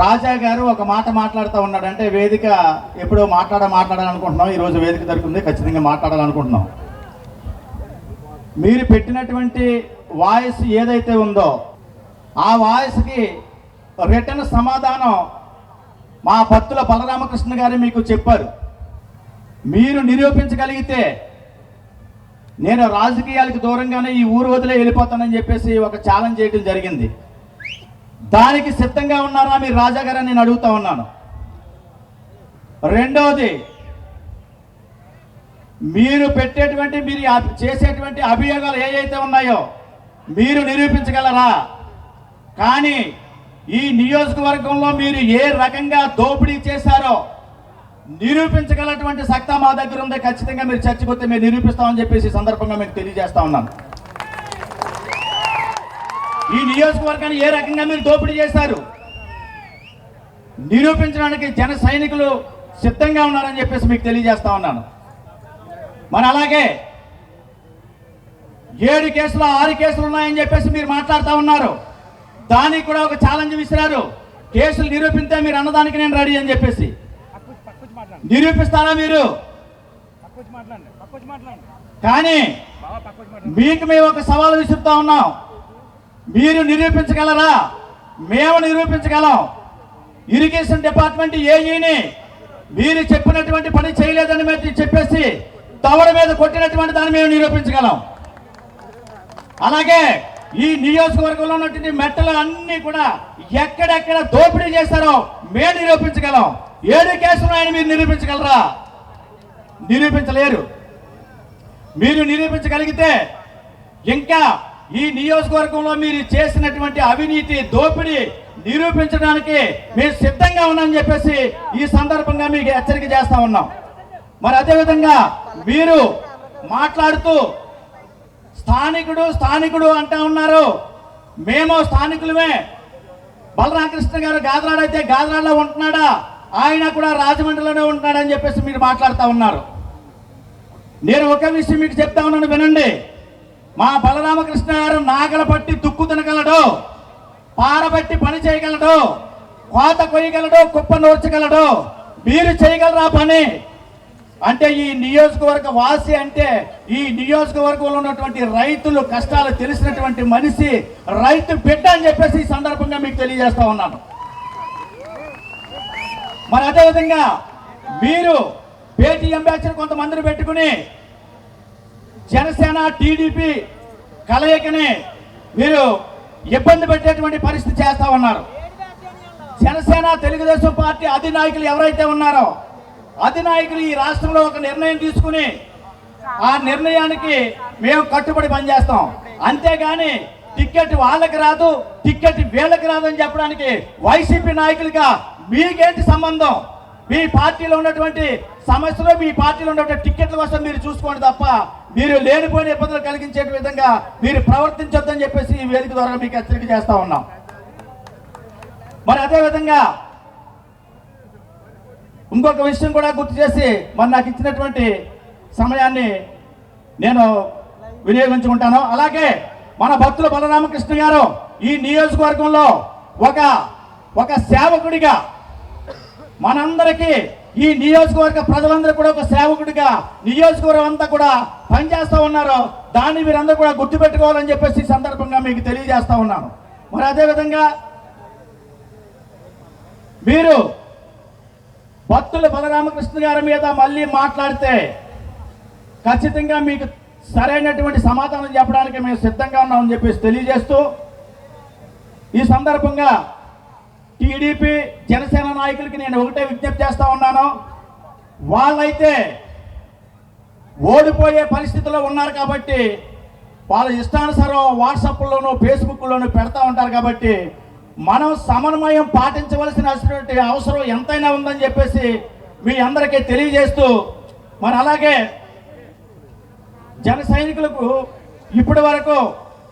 రాజా గారు ఒక మాట మాట్లాడుతూ ఉన్నాడు అంటే వేదిక ఎప్పుడో మాట్లాడ మాట్లాడాలనుకుంటున్నాం. ఈరోజు వేదిక దొరికింది. ఖచ్చితంగా మాట్లాడాలనుకుంటున్నాం. మీరు పెట్టినటువంటి వాయిస్ ఏదైతే ఉందో ఆ వాయిస్కి రిటర్న్ సమాధానం మా భక్తుల బలరామకృష్ణ గారు మీకు చెప్పారు. మీరు నిరూపించగలిగితే నేను రాజకీయాలకు దూరంగానే ఈ ఊరు వదిలే వెళ్ళిపోతానని చెప్పేసి ఒక ఛాలెంజ్ చేయడం జరిగింది. దానికి సిద్ధంగా ఉన్నారా మీరు రాజా గారని నేను అడుగుతా ఉన్నాను. రెండవది మీరు పెట్టేటువంటి మీరు అభి- చేసేటువంటి అభియోగాలు ఏవైతే ఉన్నాయో మీరు నిరూపించగలరా? కానీ ఈ నియోజకవర్గంలో మీరు ఏ రకంగా దోపిడీ చేశారో నిరూపించగలటువంటి సత్తా మా దగ్గర ఉంది. ఖచ్చితంగా మీరు చచ్చిపోతే మేము నిరూపిస్తామని చెప్పేసి సందర్భంగా మీకు తెలియజేస్తా ఉన్నాను. ఈ నియోజకవర్గాన్ని ఏ రకంగా మీరు దోపిడీ చేశారు? నిరూపించడానికి జన సైనికులు సిద్ధంగా ఉన్నారని చెప్పేసి మీకు తెలియజేస్తా ఉన్నాను. మరి అలాగే ఏడు కేసులు ఆరు కేసులు ఉన్నాయని చెప్పేసి మీరు మాట్లాడుతూ ఉన్నారు. దానికి కూడా ఒక ఛాలెంజ్ విసిరారు. కేసులు నిరూపిస్తే మీరు అన్నదానికి నేను రెడీ అని చెప్పేసి. నిరూపిస్తారా మీరు? కానీ మీకు మేము ఒక సవాల్ విసురుతా ఉన్నాం. మీరు నిరూపించగలరా? మేము నిరూపించగలం. ఇరిగేషన్ డిపార్ట్మెంట్ ఏఈని మీరు చెప్పినటువంటి పని చేయలేదని మీరు చెప్పేసి తవడ మీద కొట్టినటువంటి దాన్ని మేము నిరూపించగలం. అలాగే ఈ నియోజకవర్గంలో ఉన్నటువంటి మెట్టలు అన్ని కూడా ఎక్కడెక్కడ దోపిడీ చేశారో మేము నిరూపించగలం. ఏడు కేసులు ఆయన మీరు నిరూపించగలరా? నిరూపించలేరు. మీరు నిరూపించగలిగితే ఇంకా ఈ నియోజకవర్గంలో మీరు చేసినటువంటి అవినీతి దోపిడీ నిరూపించడానికి మేము సిద్ధంగా ఉన్నామని చెప్పేసి ఈ సందర్భంగా మీకు హెచ్చరిక చేస్తా ఉన్నాం. మరి అదేవిధంగా మీరు మాట్లాడుతూ స్థానికుడు స్థానికుడు అంటా ఉన్నారు. మేము స్థానికులమే. బలరామకృష్ణ గారు గాదరాడైతే గాదరాడలో ఉంటున్నాడా? ఆయన కూడా రాజమండ్రిలోనే ఉంటున్నాడని చెప్పేసి మీరు మాట్లాడుతూ ఉన్నారు. నేను ఒక విషయం మీకు చెప్తా ఉన్నాను వినండి. మా బలరామకృష్ణ గారు నాగల పట్టి తుక్కు తినగలడు పారబట్టి పని చేయగలడు కోత కొయ్యగలడు కుప్ప నూర్చగలడు. మీరు చేయగలరా పని? అంటే ఈ నియోజకవర్గ వాసి అంటే ఈ నియోజకవర్గంలో ఉన్నటువంటి రైతులు కష్టాలు తెలిసినటువంటి మనిషి రైతు బిడ్డ అని చెప్పేసి ఈ సందర్భంగా మీకు తెలియజేస్తా ఉన్నాను. మరి అదేవిధంగా మీరు పేటీఎం బ్యాచ్ని కొంతమందిని పెట్టుకుని జనసేన టీడీపీ కలయికని మీరు ఇబ్బంది పెట్టేటువంటి పరిస్థితి చేస్తా ఉన్నారు. జనసేన తెలుగుదేశం పార్టీ అధినాయకులు ఎవరైతే ఉన్నారో అధినాయకులు ఈ రాష్ట్రంలో ఒక నిర్ణయం తీసుకుని ఆ నిర్ణయానికి మేము కట్టుబడి పనిచేస్తాం. అంతేగాని టిక్కెట్ వాళ్ళకి రాదు టిక్కెట్ వీళ్ళకి రాదు అని చెప్పడానికి వైసీపీ నాయకులుగా మీకేంటి సంబంధం? మీ పార్టీలో ఉన్నటువంటి సమస్యలు మీ పార్టీలో ఉన్నటువంటి టికెట్ల కోసం మీరు చూసుకోండి తప్ప మీరు లేనిపోయిన ఇబ్బందులు కలిగించే విధంగా మీరు ప్రవర్తించొద్దని చెప్పేసి ఈ వేదిక ద్వారా మీకు హెచ్చరిక చేస్తా ఉన్నాం. మరి అదే విధంగా ఇంకొక విషయం కూడా గుర్తు చేసి మరి నాకు ఇచ్చినటువంటి సమయాన్ని నేను వినియోగించుకుంటాను. అలాగే మన భక్తుల బలరామకృష్ణ గారు ఈ నియోజకవర్గంలో ఒక ఒక సేవకుడిగా మనందరికీ ఈ నియోజకవర్గ ప్రజలందరూ కూడా ఒక సేవకుడిగా నియోజకవర్గం అంతా కూడా పనిచేస్తూ ఉన్నారు. దాన్ని మీరందరూ కూడా గుర్తుపెట్టుకోవాలని చెప్పేసి ఈ సందర్భంగా మీకు తెలియజేస్తూ ఉన్నాను. మరి అదేవిధంగా మీరు భక్తుల బలరామకృష్ణ గారి మీద మళ్ళీ మాట్లాడితే ఖచ్చితంగా మీకు సరైనటువంటి సమాధానం చెప్పడానికి మేము సిద్ధంగా ఉన్నామని చెప్పేసి తెలియజేస్తూ ఈ సందర్భంగా టీడీపీ జనసేన నాయకులకి నేను ఒకటే విజ్ఞప్తి చేస్తా ఉన్నాను. వాళ్ళైతే ఓడిపోయే పరిస్థితిలో ఉన్నారు కాబట్టి వాళ్ళ ఇష్టానుసారం వాట్సాప్లోనూ ఫేస్బుక్లోనూ పెడతా ఉంటారు కాబట్టి మనం సమన్వయం పాటించవలసినటువంటి అవసరం ఎంతైనా ఉందని చెప్పేసి మీ అందరికీ తెలియజేస్తూ మరి అలాగే జన సైనికులకు ఇప్పటి వరకు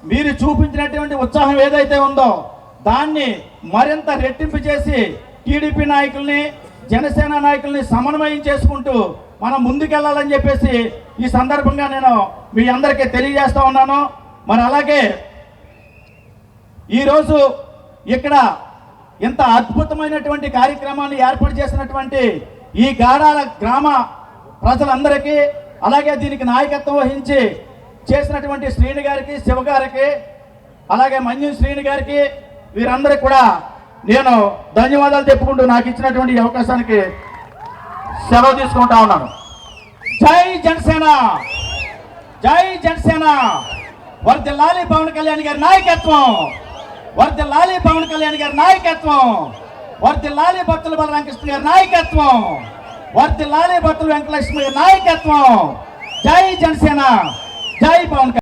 మీరు చూపించినటువంటి ఉత్సాహం ఏదైతే ఉందో దాన్ని మరింత రెట్టింపు చేసి టీడీపీ నాయకుల్ని జనసేన నాయకుల్ని సమన్వయం చేసుకుంటూ మనం ముందుకెళ్ళాలని చెప్పేసి ఈ సందర్భంగా నేను మీ అందరికీ తెలియజేస్తూ ఉన్నాను. మరి అలాగే ఈరోజు ఇక్కడ ఇంత అద్భుతమైనటువంటి కార్యక్రమాన్ని ఏర్పాటు చేసినటువంటి ఈ గాడాల గ్రామ ప్రజలందరికీ అలాగే దీనికి నాయకత్వం వహించి చేసినటువంటి శ్రీని గారికి శివ గారికి అలాగే మంజు శ్రీని గారికి వీరందరికీ కూడా నేను ధన్యవాదాలు చెప్పుకుంటూ నాకు ఇచ్చినటువంటి అవకాశానికి సెలవు తీసుకుంటా ఉన్నాను. జై జనసేన! జై జనసేన! వర్దిల్లాలి పవన్ కళ్యాణ్ గారి నాయకత్వం! వర్దిల్లాలి పవన్ కళ్యాణ్ గారి నాయకత్వం! వర్దిల్లాలి భక్తుల బలరామకృష్ణ గారి నాయకత్వం! వర్దిల్లాలి భక్తుల వెంకటలక్ష్మి గారి నాయకత్వం! జై జనసేన! జై పవన్ కళ్యాణ్!